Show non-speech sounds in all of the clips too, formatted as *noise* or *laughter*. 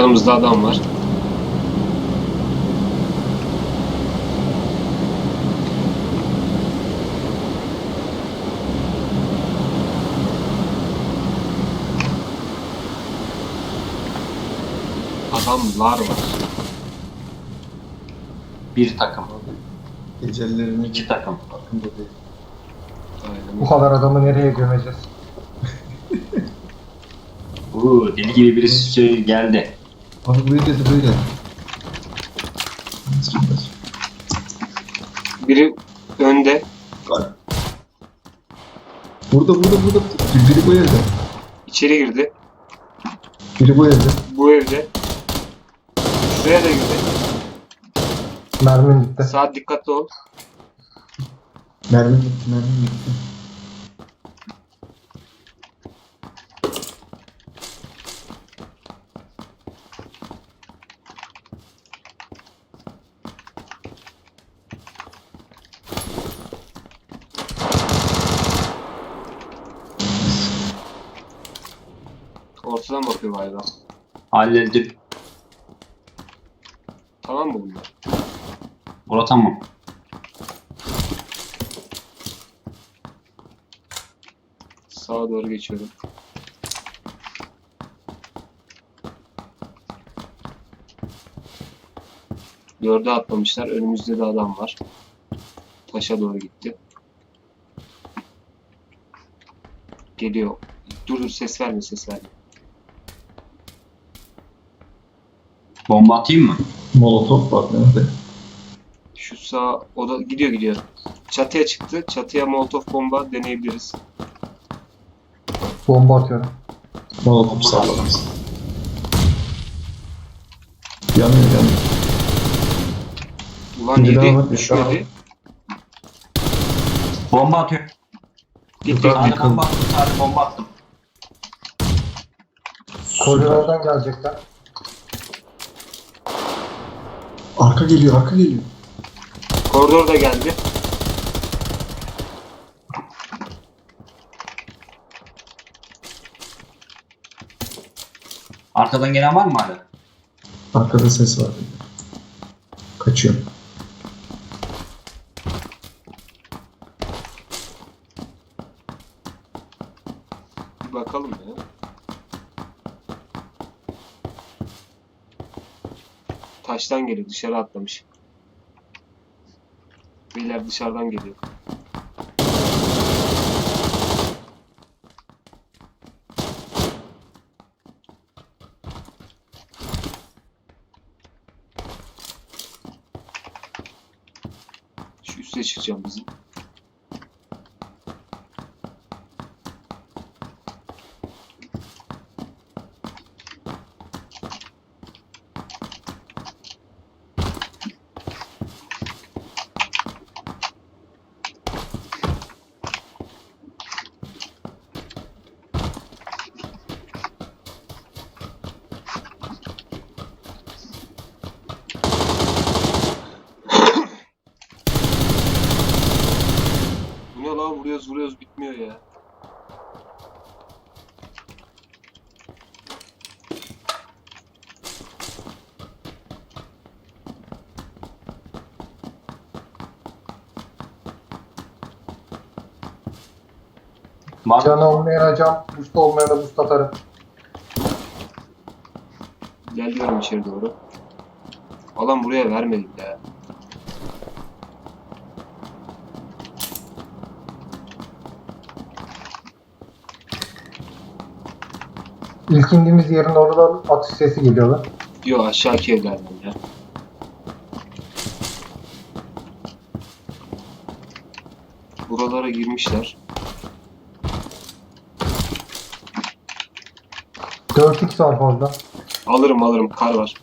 Yanımızda adam var. Adamlar var. Bir takım. Ecelilerini iki takım. farkında değil. Aynen. Bu kadar adamı nereye gömeceğiz? *laughs* Uuu deli gibi birisi şey geldi. Abi buraya geldi buraya geldi. Biri önde. Gel. Burada burada burada. Biri bu evde. içeri girdi. Biri bu evde. Bu evde. Şuraya da girdi. Mermim bitti. Saat dikkatli ol. Mermi gitti mermi gitti. Ortadan bakıyor galiba. Halledip. Tamam mı bunlar? Bura tamam. Sağa doğru geçiyorum. Dörde atlamışlar. Önümüzde de adam var. Taşa doğru gitti. Geliyor. Dur dur ses verme ses verme. Bomba atayım mı? Molotof var nerede? Şu sağ o da gidiyor gidiyor. Çatıya çıktı. Çatıya molotof bomba deneyebiliriz. Bomba atıyorum. Molotof salladım. Yanıyor yanıyor. Ulan Bir daha yedi bir daha. Bomba atıyor. Gitti. Yukarı- Tane Yıkıldı. bomba attım. Tane bomba attım. Koridordan gelecekler. Arka geliyor arka geliyor. Koridor da geldi. Arkadan gelen var mı hala? Arkada ses var. Kaçıyorum. Bir bakalım ya. Taştan geliyor. Dışarı atlamış. Beyler dışarıdan geliyor. Şu üste çıkacağım bizim. Bu ne lan vuruyoruz vuruyoruz bitmiyor ya. Var Can mı? olmayana can, boost olmayana boost atarım. Geliyorum içeri doğru. Alan buraya vermedik ya. İlk indiğimiz yerin oradan atış sesi geliyorlar. Yo aşağıki evlerden ya. Buralara girmişler. 4x var orada. Alırım alırım kar var.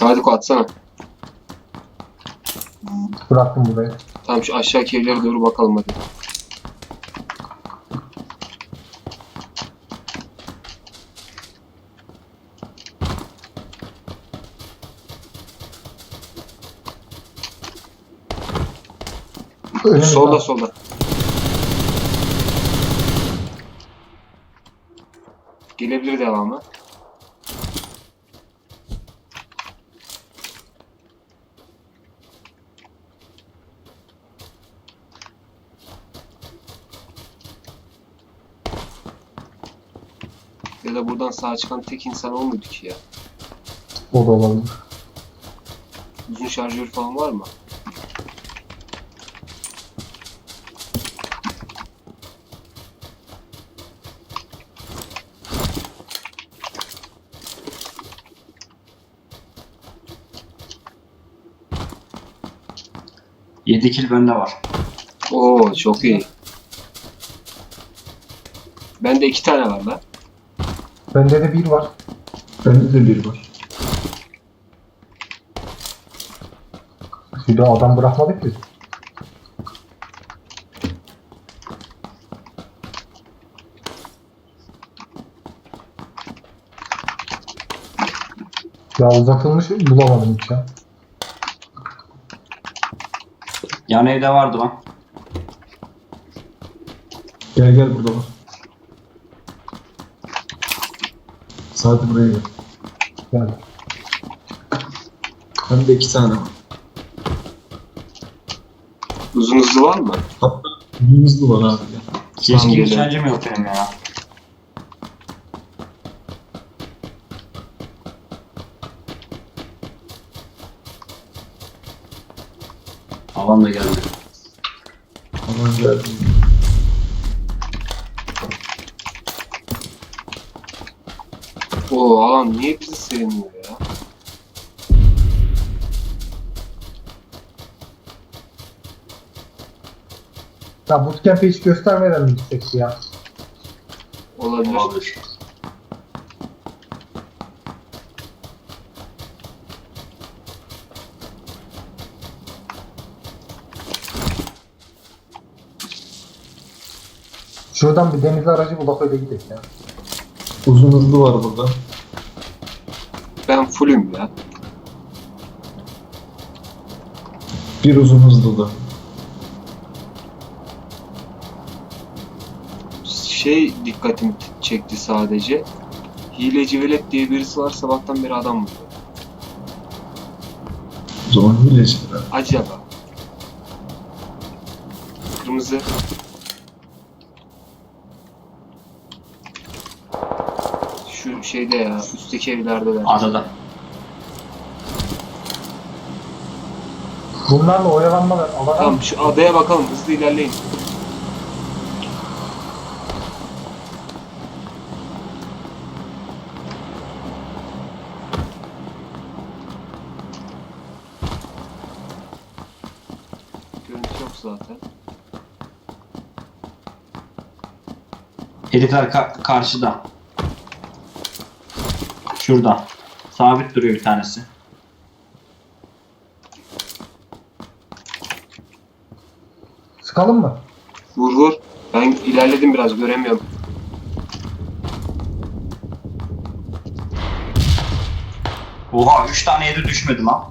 Sadiko atsana. Bıraktım buraya. Tamam şu aşağıki evlere doğru bakalım hadi. Önümüzde. Solda abi. solda. Gelebilir devamı. Ya da buradan sağ çıkan tek insan o muydu ki ya? O da olabilir. Uzun şarjör falan var mı? Yedi kill bende var. Oo çok iyi. Bende iki tane var lan. Bende de bir var. Bende de bir var. Bir de adam bırakmadık ki. Ya uzatılmış bulamadım hiç ya. Yan evde vardı lan. Gel gel burada var. Sadece buraya gel. Yani. Bende iki tane var. Uzun hızlı var mı? Hatta hızlı var abi ya. Keşke geliyor. nişancım yok benim ya. Alan da geldi. Aman geldi. Oo alan niye bizi sevmiyor ya? Ya bootcamp'i hiç göstermeden mi gitsek ya? Olabilir. Olabilir. Şuradan bir deniz aracı bulak öyle gidelim ya. Uzun hızlı var burada. Ben fullüm ya. Bir uzun hızlı da. Şey dikkatimi çekti sadece. Hileci velet diye birisi var sabahtan beri adam vuruyor. O zaman hilecidir abi. Acaba. Kırmızı. Şu şeyde ya üstteki evlerde de. Adada. Bunlarla oyalanmalar. Alana Tamam şu adaya bakalım hızlı ilerleyin. Görüntü yok zaten. Herifler ka- karşıda. Şurada. Sabit duruyor bir tanesi. sıkalım mı? Vur vur. Ben ilerledim biraz göremiyorum. Oha 3 tane yedi düşmedi lan.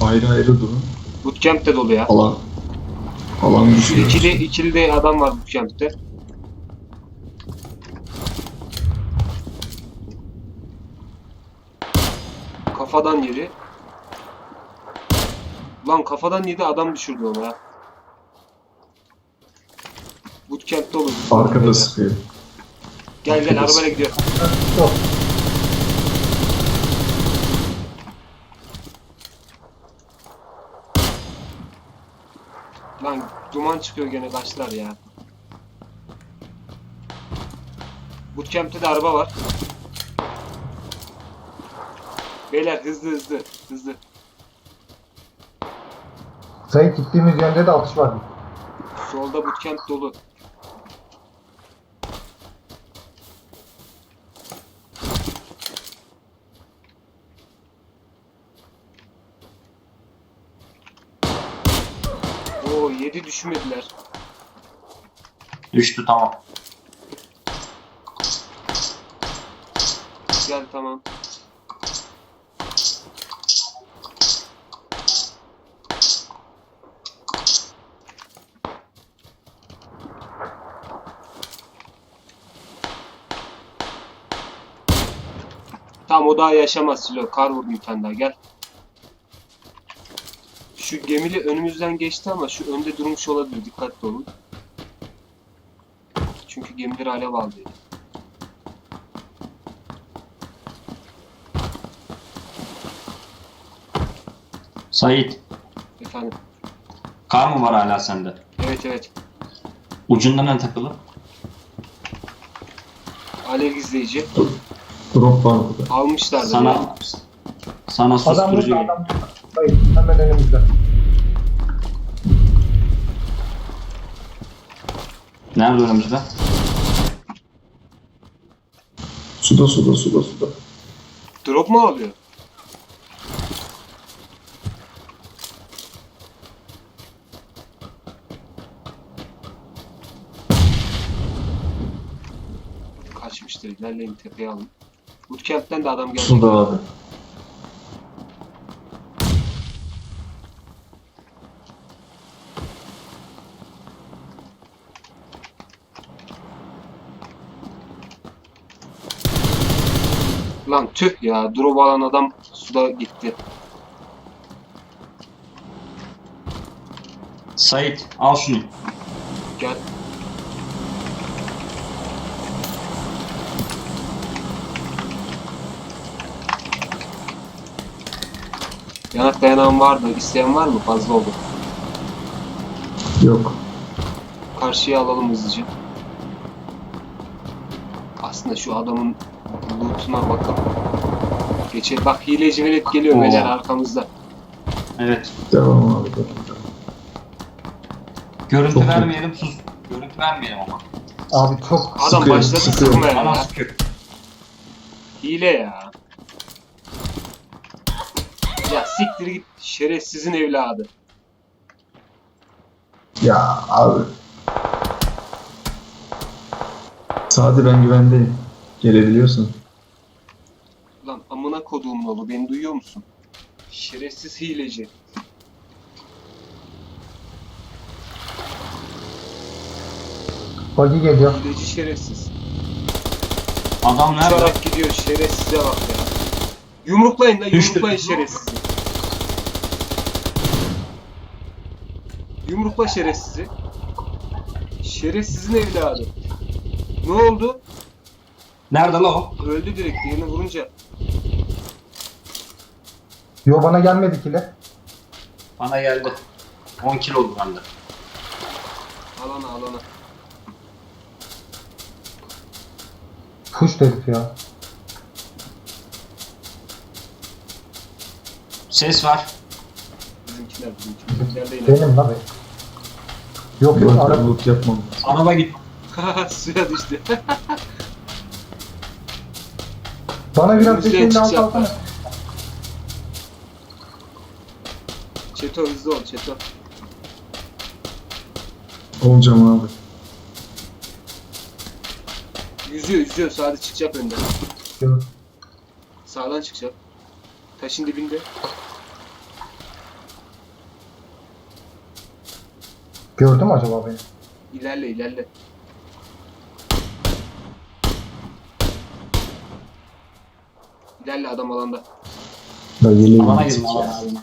Ayrı ayrı durun. Bootcamp de dolu ya. Alan. Alan düşüyor. ikili, ikili de adam var bootcamp'te. Kafadan yedi. Lan kafadan yedi adam düşürdü onu ya. Bootcamp'te olur. Arkada sıkıyor. Gel gel arabayla gidiyor. Yok. Lan duman çıkıyor gene kaçtılar ya. Bootcamp'te de araba var. Beyler hızlı hızlı hızlı. Sayı gittiğimiz yönde de atış var. Solda bootcamp dolu. 7 düşmediler. Düştü tamam. Gel tamam. Tamam o daha yaşamaz Silo. Kar vurdum bir tane daha gel. Şu gemili önümüzden geçti ama şu önde durmuş olabilir. Dikkatli olun. Çünkü gemileri alev aldı. Sait, Efendim. kar mı var hala sende? Evet evet. Ucunda ne takılı? Alev gizleyici. Drop var burada. Almışlar da. yani. Sana sana Adam susturucu burada adam burada. Hayır hemen önümüzde. Nerede önümüzde? Suda suda suda suda. Drop mu alıyor? Kaçmıştır. İlerleyin tepeye alın. Bootcamp'ten de adam gelecek. Suda abi. Lan tüh ya. Drop alan adam suda gitti. Sait, al şunu. Gel. Yanak dayanağım vardı. İsteyen var mı? Fazla oldu. Yok. Karşıya alalım hızlıca. Aslında şu adamın lootuna bakalım. Geçelim. Bak hileci velet geliyor Oo. beyler arkamızda. Evet. Devam abi. Devam. Görüntü Çok iyi. vermeyelim, sus. Görüntü vermeyelim ama. Abi çok Adam Sıkıyor, başladı sıkıyor. sıkmaya Bana ya. sıkıyor. Hile ya. Ya siktir git şerefsizin evladı. Ya abi. Sadi ben güvendeyim. Gelebiliyorsun. Lan amına koduğum oğlu beni duyuyor musun? Şerefsiz hileci. buggy geliyor. Hileci şerefsiz. Adam nerede? Uçarak gidiyor şerefsize bak ya. Yumruklayın da Düştü. yumruklayın şerefsizi. Yumrukla şerefsizi. Şerefsizin evladı. Ne oldu? Nerede la o? Öldü direkt diğerini vurunca. Yo bana gelmedi kile. Bana geldi. 10 kilo oldu bende. Alana alana. Push herif ya. Ses var. Bizimkiler bizimkiler. Bizimkiler de yine. Benim la be. Yok yok Yok ara ben loot yapmam. Araba git. *laughs* Suya düştü. *laughs* Bana biraz Önümüzde peşinde alt alsana. Çeto hızlı ol Çeto. Olacağım abi. Yüzüyor yüzüyor sağda çıkacak önden. Yok. Sağdan çıkacak. Taşın dibinde. Gördü mü acaba beni? İlerle ilerle. İlerle adam alanda. Ben yeleğim. Alana girin alana.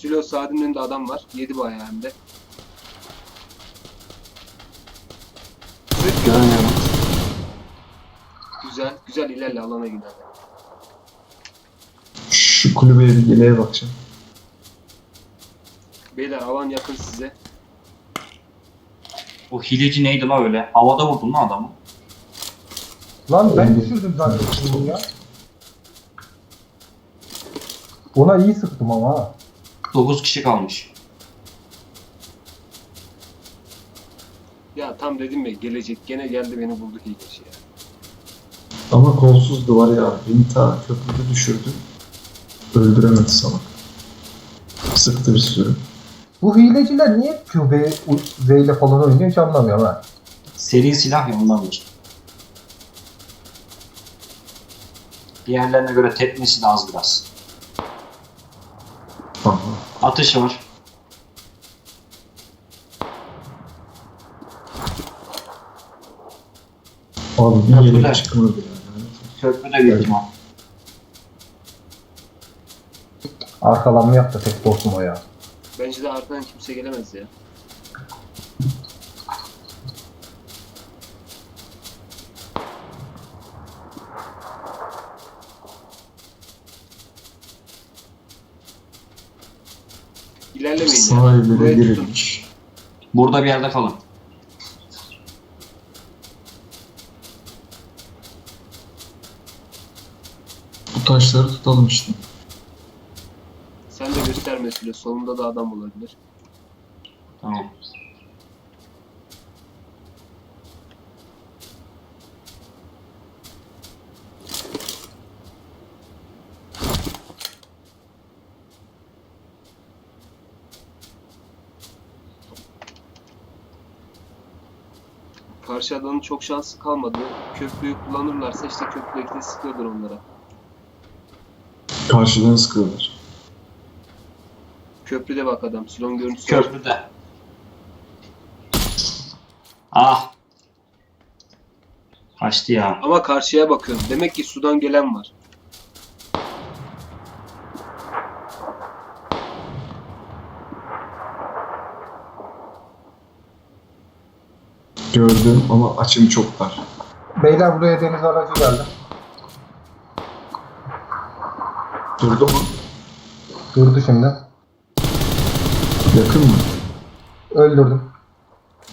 Sülo Saad'ın önünde adam var. Yedi bayağı hem de. Görmüyorum. Güzel. Güzel ilerle alana gider. Şu kulübeye bir yeleğe bakacağım. Beyler alan yakın size. O hileci neydi la öyle? Havada vurdun lan adamı. Lan ben düşürdüm zaten bunu ya. Ona iyi sıktım ama ha. 9 kişi kalmış. Ya tam dedim ya gelecek. Gene geldi beni buldu hileci ya. Ama kolsuzdu var ya. Beni ta köprüde düşürdü. Öldüremedi salak. Sıktı bir sürü. Bu hileciler niye QB, Z ile falan oynuyor hiç anlamıyorum ha. Seri silah ya ondandır. Diğerlerine göre tepmesi de az biraz. Aha. Atışı var. Abi bir Köprüler. yere çıkmadı yani. Köprüde büyük ihtimal. Arkalanma yaptı tek dostum o ya. Bence de arkadan kimse gelemez ya. İlerlemeyin ya. Tutun. girilmiş. Burada bir yerde kalın. Bu taşları tutalım işte. Sen de gösterme süre. Solunda da adam olabilir. Tamam. Karşı adamın çok şansı kalmadı. Köprüyü kullanırlarsa işte köprüdeki de sıkıyordur onlara. Karşıdan sıkıyorlar. Köprüde bak adam. Silon görüntüsü var. Köprüde. Ah. Kaçtı ya. Ama karşıya bakıyorum. Demek ki sudan gelen var. Gördüm ama açım çok dar. Beyler buraya deniz aracı geldi. Durdu mu? Durdu şimdi. Yakın mı? Öldürdüm.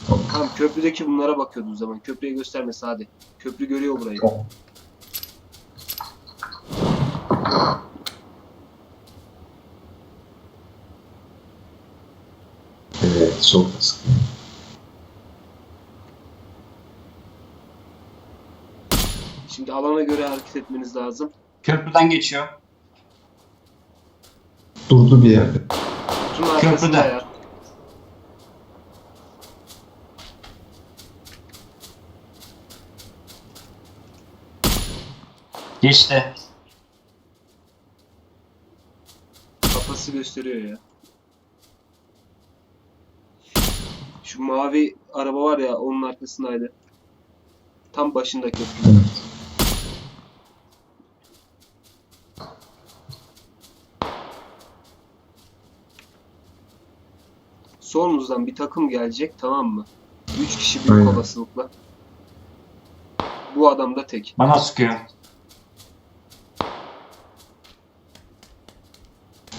Tamam köprüdeki bunlara bakıyordu o zaman. Köprüye göstermesi hadi. Köprü görüyor burayı. Tamam. Evet, solda sıkıyor. Alana göre hareket etmeniz lazım. Köprüden geçiyor. Durdu bir yerde. Arkasında Köprüde. ayar. Geçti. Kafası gösteriyor ya. Şu mavi araba var ya onun arkasındaydı. Tam başında köprü. Solunuzdan bir takım gelecek tamam mı? 3 kişi büyük Aynen. olasılıkla. Bu adam da tek. Bana sıkıyor.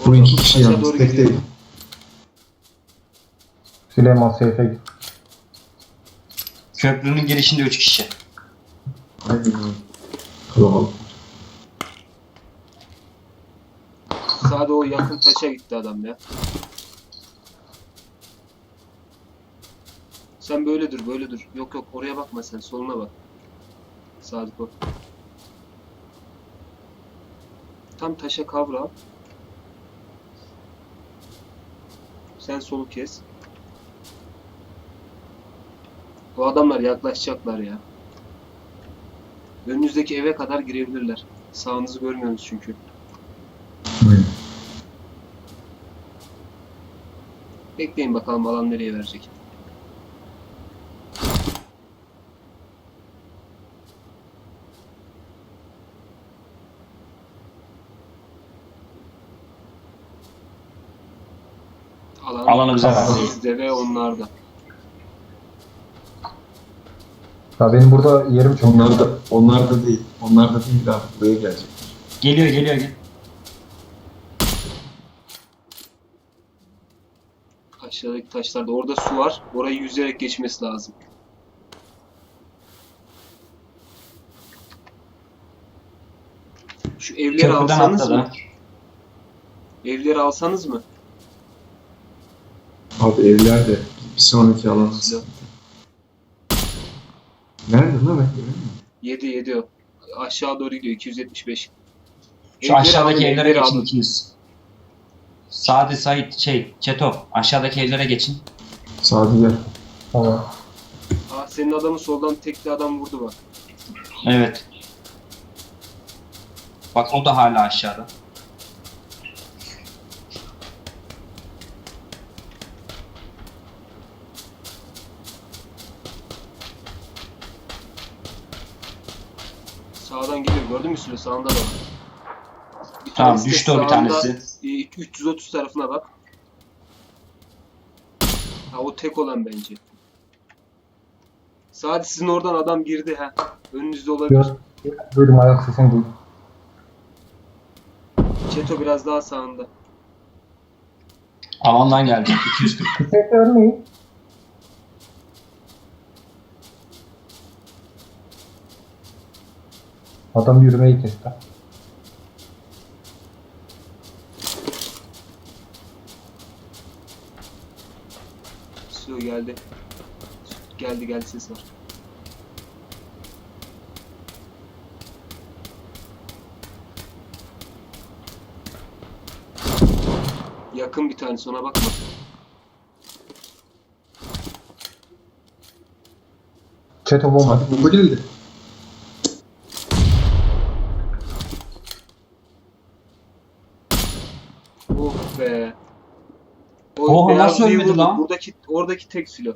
Bu iki kişi taşa yalnız, doğru tek gidiyor. değil. Süleyman seyfe git. Köprünün girişinde 3 kişi. Aynen. Kalabalık. Sağda o yakın taşa gitti adam ya. Sen böyle dur, böyle dur. Yok yok oraya bakma sen, soluna bak. Sadık o. Tam taşa kavra. Sen solu kes. O adamlar yaklaşacaklar ya. Önünüzdeki eve kadar girebilirler. Sağınızı görmüyorsunuz çünkü. Bekleyin bakalım alan nereye verecek. Alan Alanı bize ver. sizde ve onlarda. Ya benim burada yerim çok. Onlar da, onlar da değil. Onlar da değil abi. Buraya gelecek. Geliyor geliyor gel. Aşağıdaki taşlarda. Orada su var. Orayı yüzerek geçmesi lazım. Şu evleri Köprüden alsanız atladı. mı? Evleri alsanız mı? Abi evler de bir sonraki sıkıntı. Nerede lan ben göremiyorum. 7 7 o. Aşağı doğru gidiyor 275. Şu Evleri aşağıdaki alın, evlere evleri geçin alın. ikiniz. Sadi, Sait, şey, Çeto. Aşağıdaki evlere geçin. Sadi gel. Tamam. Aa, senin adamı soldan tekli adam vurdu bak. Evet. Bak o da hala aşağıda. Sağdan Sülo? Sağında da var. Bir Tamam tanesi de düştü o bir sağında, tanesi. e, 330 tarafına bak. Ha o tek olan bence. Sadece sizin oradan adam girdi ha. Önünüzde olabilir. Gör, duydum ayak sesini duydum. Çeto biraz daha sağında. Alandan geldi. 240. Bir ses Adam yürümeyi kesti. Sülo geldi. Geldi geldi ses var. Yakın bir tanesi ona bakma. Çeto bomba. Bomba geldi. Oh be. O Oha, nasıl bir ölmedi vurdu. lan? Buradaki, oradaki tek silo.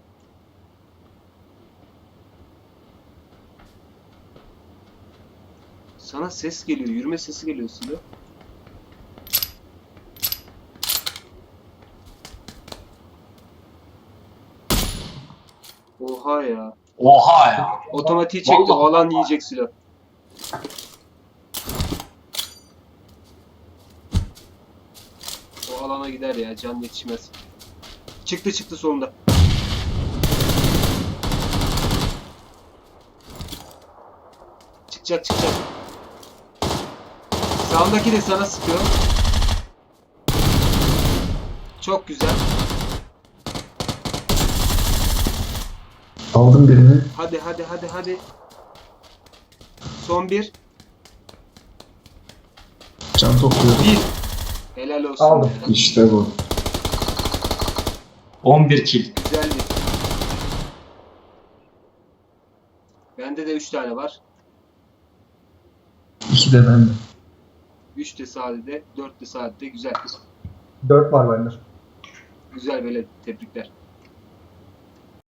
Sana ses geliyor. Yürüme sesi geliyor silo. Oha ya. Oha ya. Otomatiği çekti. Vallahi. Alan yiyecek silo. O alana gider ya. Can yetişmez. Çıktı çıktı sonunda. Çıkacak çıkacak. Sağındaki de sana sıkıyor. Çok güzel. Aldım birini. Hadi hadi hadi hadi. Son bir. Can topluyorum. Bir. Helal olsun. Aldım. İşte bu. 11 kill. Güzeldi. Bende de 3 tane var. İki de bende. 3 de Sade'de, 4 de Sade'de. Güzel. 4 var bende. Güzel böyle tebrikler.